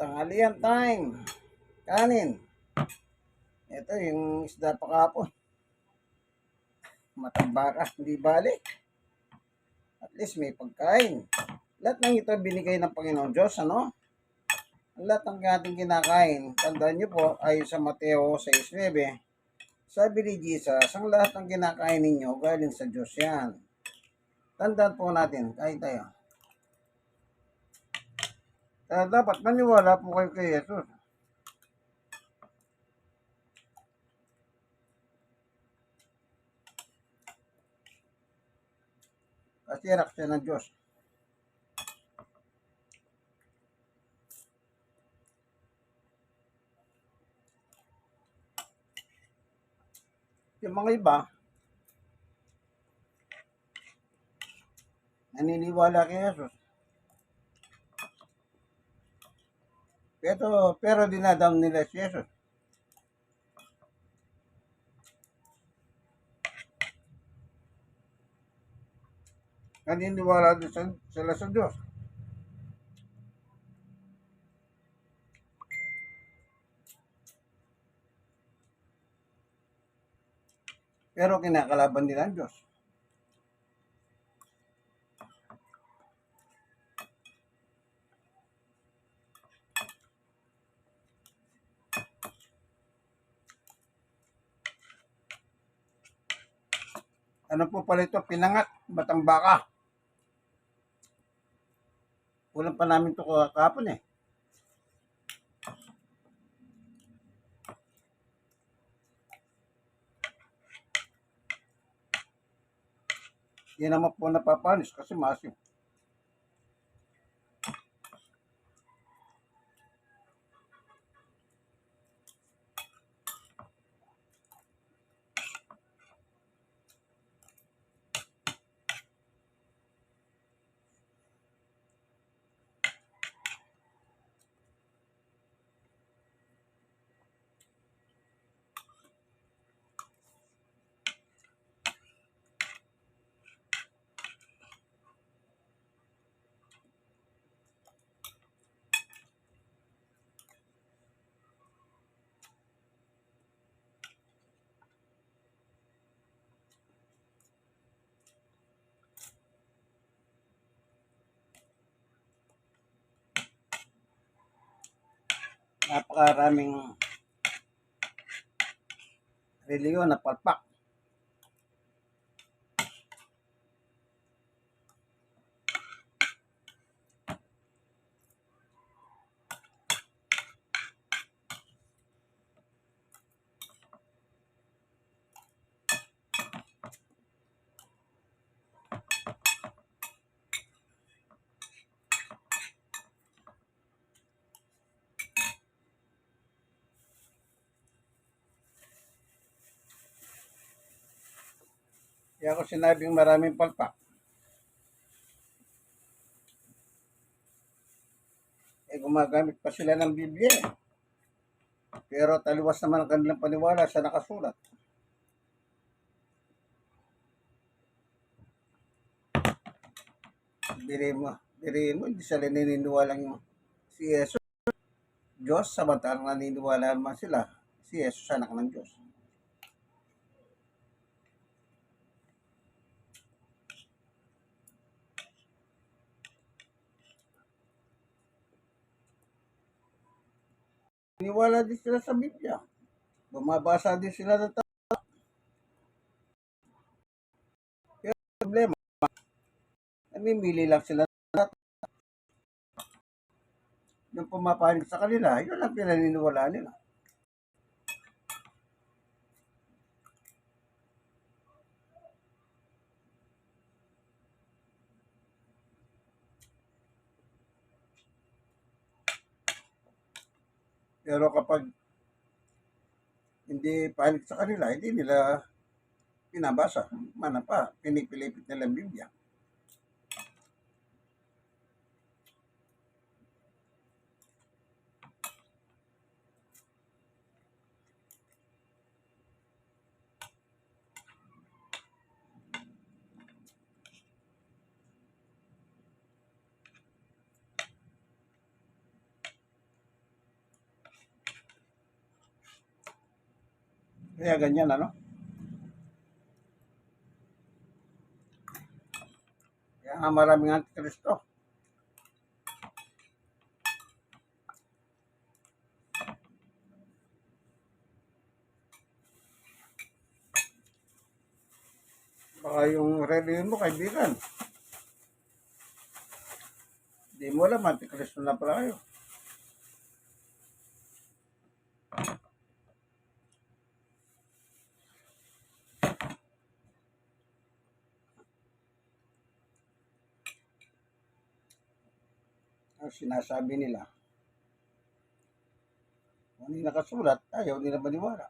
Tanghalian time. Kanin. Ito yung isda pa kapon. Matamba ka, hindi balik. At least may pagkain. Lahat ng ito binigay ng Panginoon Diyos, ano? Lahat ng ating kinakain, tandaan niyo po, ayon sa Mateo 6.9, sabi ni Jesus, ang lahat ng kinakain ninyo, galing sa Diyos yan. Tandaan po natin, kahit tayo. Kaya dapat maniwala po kayo kay Jesus. Kasi anak siya ng Diyos. Yung mga iba, naniniwala kay Jesus. Pero, pero dinadam nila si Jesus. Naniniwala din sila sa Diyos. Pero kinakalaban nila ang Diyos. Ano po pala ito? Pinangat, batang baka. Kulang pa namin ito kahapon eh. Yan naman po napapanis kasi masim. Napakaraming reliyon na palpak. Kaya ako sinabing maraming palpak. Eh gumagamit pa sila ng Biblia. eh. Pero taliwas naman ang kanilang paniwala sa nakasulat. Biriin mo, biriin mo, hindi sila naniniwala yung si Jesus. Diyos, samantalang naniniwala naman sila. Si Jesus, anak ng Diyos. Niwala din sila sa Biblia. Bumabasa din sila ng tao. Pero problema, namimili lang sila ng pumapanig sa kanila, yun ang pinaniniwala nila. Pero kapag hindi panig sa kanila, hindi nila pinabasa. Mana pa, pinipilipit nila Biblia. Kaya ganyan, ano? Kaya nga maraming antikristo. Baka yung reliyon mo, kaibigan. Hindi mo alam, antikristo na pala kayo. Sinasabi nila. Kung hindi nakasulat, ayaw nila maniwala.